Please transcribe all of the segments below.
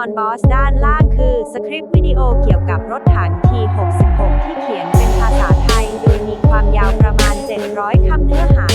อนบอสด้านล่างคือสคริปต์วิดีโอเกี่ยวกับรถถัง T66 ที่เขียนเป็นภาษาไทย โดยมีความยาวประมาณ 700 คำเนื้อหา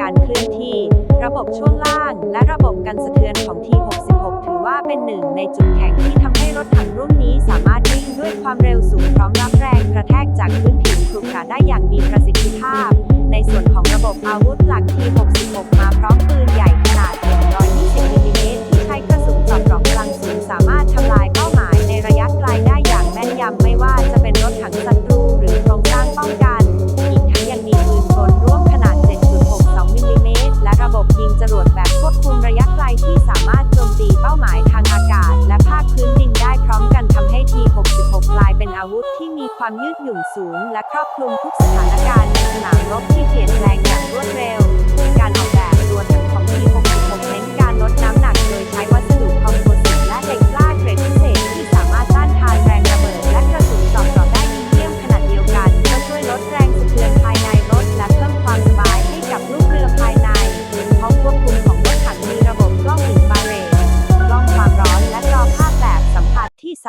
การเคลื่อนที่ ระบบช่วงล่าง และระบบกันสะเทือนของ T66 ถือว่าเป็นหนึ่งในจุดแข็งที่ทำให้รถถังรุ่นนี้สามารถวิ่งด้วยความเร็วสูงพร้อมรับแรงกระแทกจากพื้นผิวขรุขระได้อย่างมีประสิทธิภาพ ในส่วนของระบบอาวุธหลัก T66 ม ควบคุมระยะไกลที่สามารถโจมตีเป้าหมายทางอากาศ และภาคพื้นดินได้พร้อมกันทำให้ T66 กลายเป็นอาวุธที่มีความยืดหยุ่นสูง และครอบคลุมทุกสถานการณ์ในสนามรบที่เปลี่ยนแปลงอย่าง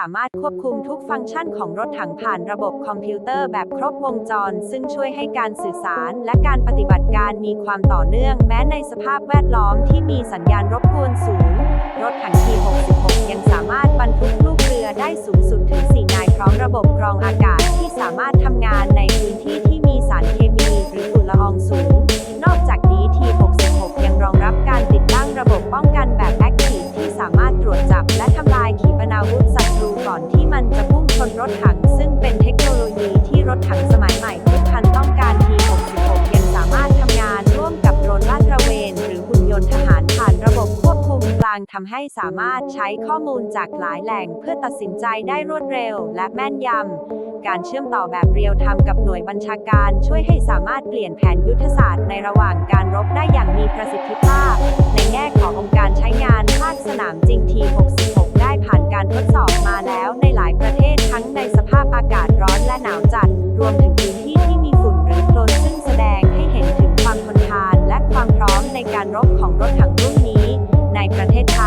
ามารถควบคุมทุกฟังก์ชันของรถถังผ่านระบบคอมพิวเตอร์แบบครบวงจร ซึ่งช่วยให้การสื่อสารและการปฏิบัติการมีความต่อเนื่อง แม้ในสภาพแวดล้อมที่มีสัญญาณรบกวนสูง รถถัง T66 ยังสามารถบรรทุกลูกเรือได้สูงสุดถึง 4 นายพร้อมระบบกรองอากาศที่สามารถทำงานในพื้นที่ที่มีสารเคมีหรือฝุ่นละอองสูง นอกจากนี้ T66 ยังรองรับการติดตั้งระบบป้องกันแบบ Active ที่สามารถตรวจจับ มันจะพุ่งชนรถถัง ซึ่งเป็นเทคโนโลยีที่รถถังสมัยใหม่ทุกคันต้องการ T66 ยังสามารถทำงานร่วมกับโดรนลาดตระเวน หรือหุ่นยนต์ทหารผ่านระบบควบคุมกลางทำให้สามารถใช้ข้อมูลจากหลายแหล่ง เพื่อตัดสินใจได้รวดเร็ว และแม่นยำ การเชื่อมต่อแบบเรียลไทม์กับหน่วยบัญชาการช่วยให้สามารถเปลี่ยนแผนยุทธศาสตร์ในระหว่างการรบได้อย่างมีประสิทธิภาพ ในแง่ขององค์การใช้งานภาคสนามจริง T66 ผ่านการทดสอบมาแล้วในหลายประเทศทั้งในสภาพอากาศร้อนและหนาวจัด รวมถึงพื้นที่ที่มีฝุ่นหรือโคลนซึ่งแสดงให้เห็นถึงความทนทาน และความพร้อมในการรบของรถถังรุ่นนี้ ในประเทศไทย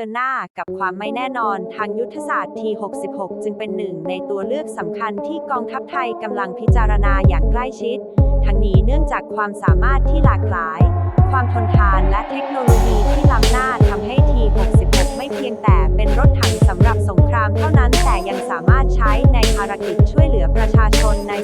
ชิญหน้ากับความไม่แน่นอนทางยุทธศาสตร์ T66 จึงเป็นหนึ่งในตัวเลือกสำคัญที่กองทัพไทยกำลังพิจารณาอย่างใกล้ชิด ทั้งนี้เนื่องจากความสามารถที่หลากหลาย ความทนทานและเทคโนโลยีที่ล้ำหน้าทำให้ T66 ไม่เพียงแต่เป็นรถถังสำหรับสงครามเท่านั้นแต่ยังสามารถใช้ในภารกิจช่วยเหลือประชาชนใน